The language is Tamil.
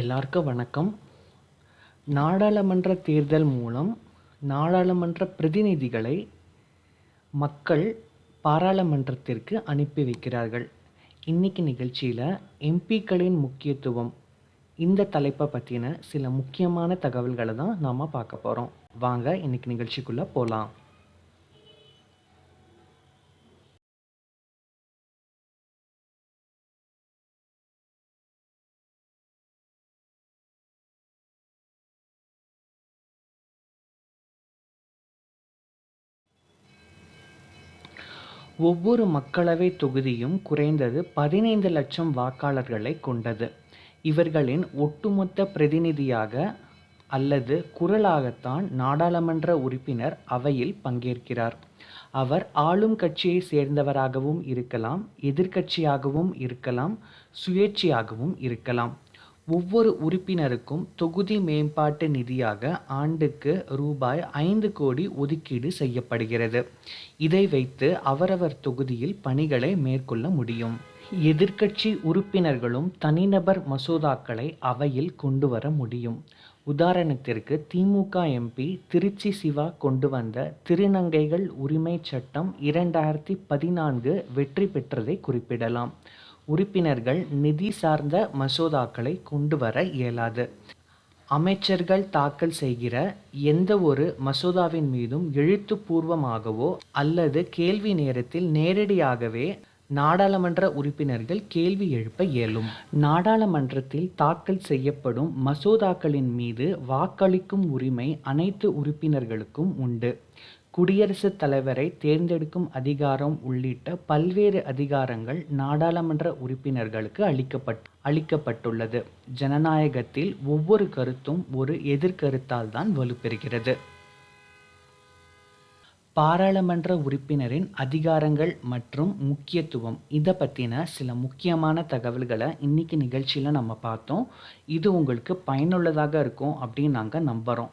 எல்லாருக்கும் வணக்கம். நாடாளுமன்ற தேர்தல் மூலம் நாடாளுமன்ற பிரதிநிதிகளை மக்கள் பாராளுமன்றத்திற்கு அனுப்பி வைக்கிறார்கள். இன்னைக்கு நிகழ்ச்சியில் எம்பிக்களின் முக்கியத்துவம் இந்த தலைப்பை பற்றின சில முக்கியமான தகவல்களை தான் நாம் பார்க்க போகிறோம் வாங்க இன்னைக்கு நிகழ்ச்சிக்குள்ளே போகலாம் ஒவ்வொரு மக்களவை தொகுதியும் குறைந்தது பதினைந்து லட்சம் வாக்காளர்களை கொண்டது. இவர்களின் ஒட்டுமொத்த பிரதிநிதியாக அல்லது குரலாகத்தான் நாடாளுமன்ற உறுப்பினர் அவையில் பங்கேற்கிறார். அவர் ஆளும் கட்சியை சேர்ந்தவராகவும் இருக்கலாம் எதிர்க்கட்சியாகவும் இருக்கலாம் சுயேட்சையாகவும் இருக்கலாம். ஒவ்வொரு உறுப்பினருக்கும் தொகுதி மேம்பாட்டு நிதியாக ஆண்டுக்கு ரூபாய் ஐந்து கோடி ஒதுக்கீடு செய்யப்படுகிறது. இதை வைத்து அவரவர் தொகுதியில் பணிகளை மேற்கொள்ள முடியும். எதிர்க்கட்சி உறுப்பினர்களும் தனிநபர் மசோதாக்களை அவையில் கொண்டு வர முடியும். உதாரணத்திற்கு திமுக எம்பி திருச்சி சிவா கொண்டு வந்த திருநங்கைகள் உரிமை சட்டம் இரண்டாயிரத்தி பதினான்கு வெற்றி பெற்றதை குறிப்பிடலாம். உறுப்பினர்கள் நிதி சார்ந்த மசோதாக்களை கொண்டு வர இயலாது. அமைச்சர்கள் தாக்கல் செய்கிற எந்த ஒரு மசோதாவின் மீதும் எழுத்துப்பூர்வமாகவோ அல்லது கேள்வி நேரத்தில் நேரடியாகவே நாடாளுமன்ற உறுப்பினர்கள் கேள்வி எழுப்ப இயலும். நாடாளுமன்றத்தில் தாக்கல் செய்யப்படும் மசோதாக்களின் மீது வாக்களிக்கும் உரிமை அனைத்து உறுப்பினர்களுக்கும் உண்டு. குடியரசுத் தலைவரை தேர்ந்தெடுக்கும் அதிகாரம் உள்ளிட்ட பல்வேறு அதிகாரங்கள் நாடாளுமன்ற உறுப்பினர்களுக்கு அளிக்கப்பட் அளிக்கப்பட்டுள்ளது. ஜனநாயகத்தில் ஒவ்வொரு கருத்தும் ஒரு எதிர்கருத்தால் தான் வலுப்பெறுகிறது. பாராளுமன்ற உறுப்பினரின் அதிகாரங்கள் மற்றும் முக்கியத்துவம் இதை பற்றின சில முக்கியமான தகவல்களை இன்னைக்கு நிகழ்ச்சியில் நம்ம பார்த்தோம். இது உங்களுக்கு பயனுள்ளதாக இருக்கும் அப்படின்னு நாங்கள் நம்புகிறோம்